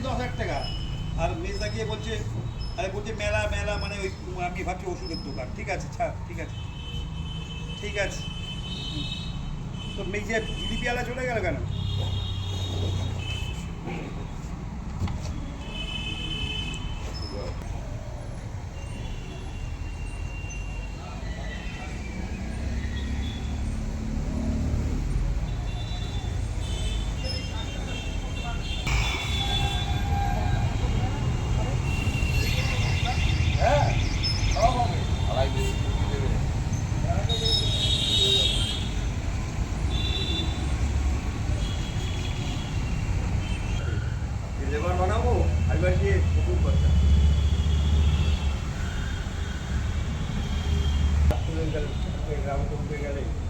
দিয়েছি দশ হাজার টাকা আর মেজদা গিয়ে বলছে আরে বলছে মেলা মেলা মানে ওই আমি ভাবছি ওষুধের দোকান ঠিক আছে ছাড় ঠিক আছে ঠিক আছে হুম। তো মেজে জিলিপিওয়ালা চলে গেল কেন ಹೇಳಿ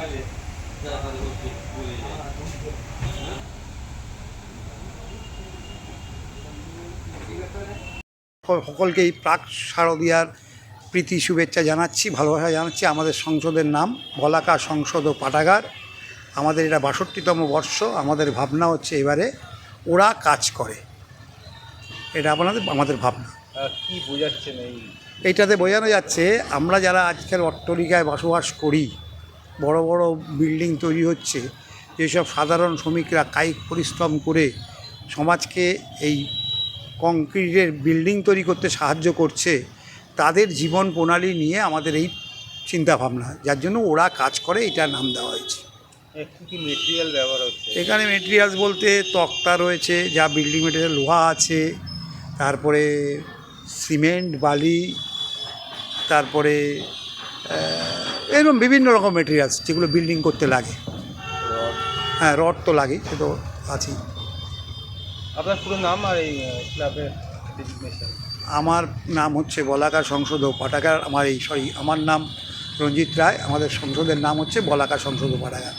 গেলে সকলকেই প্রাক শারদীয়ার প্রীতি শুভেচ্ছা জানাচ্ছি, ভালোবাসা জানাচ্ছি। আমাদের সংসদের নাম বলাকা সংসদ ও পাঠাগার। আমাদের এটা বাষট্টিতম বর্ষ, আমাদের ভাবনা হচ্ছে এবারে ওরা কাজ করে। এটা আপনাদের আমাদের ভাবনা। কি বোঝাচ্ছেন এই এইটাতে বোঝানো যাচ্ছে আমরা যারা আজকের অট্টলিকায় বসবাস করি বড় বড় বিল্ডিং তৈরি হচ্ছে যেসব সাধারণ শ্রমিকরা কায়িক পরিশ্রম করে সমাজকে এই কংক্রিটের বিল্ডিং তৈরি করতে সাহায্য করছে তাদের জীবন প্রণালী নিয়ে আমাদের এই চিন্তাভাবনা যার জন্য ওরা কাজ করে এটার নাম দেওয়া হয়েছে। এখানে মেটেরিয়ালস বলতে তক্তা রয়েছে যা বিল্ডিং মেটেরিয়াল লোহা আছে তারপরে সিমেন্ট বালি তারপরে এরকম বিভিন্ন রকম মেটেরিয়ালস যেগুলো বিল্ডিং করতে লাগে। হ্যাঁ রড তো লাগে সে তো আছেই। আপনার পুরো নাম আর এই ক্লাবের আমার নাম হচ্ছে বলাকা সংসদ পাঠাগার আমার এই সরি আমার নাম রঞ্জিত রায়। আমাদের সংসদের নাম হচ্ছে বলাকা সংসদ ও পাঠাগার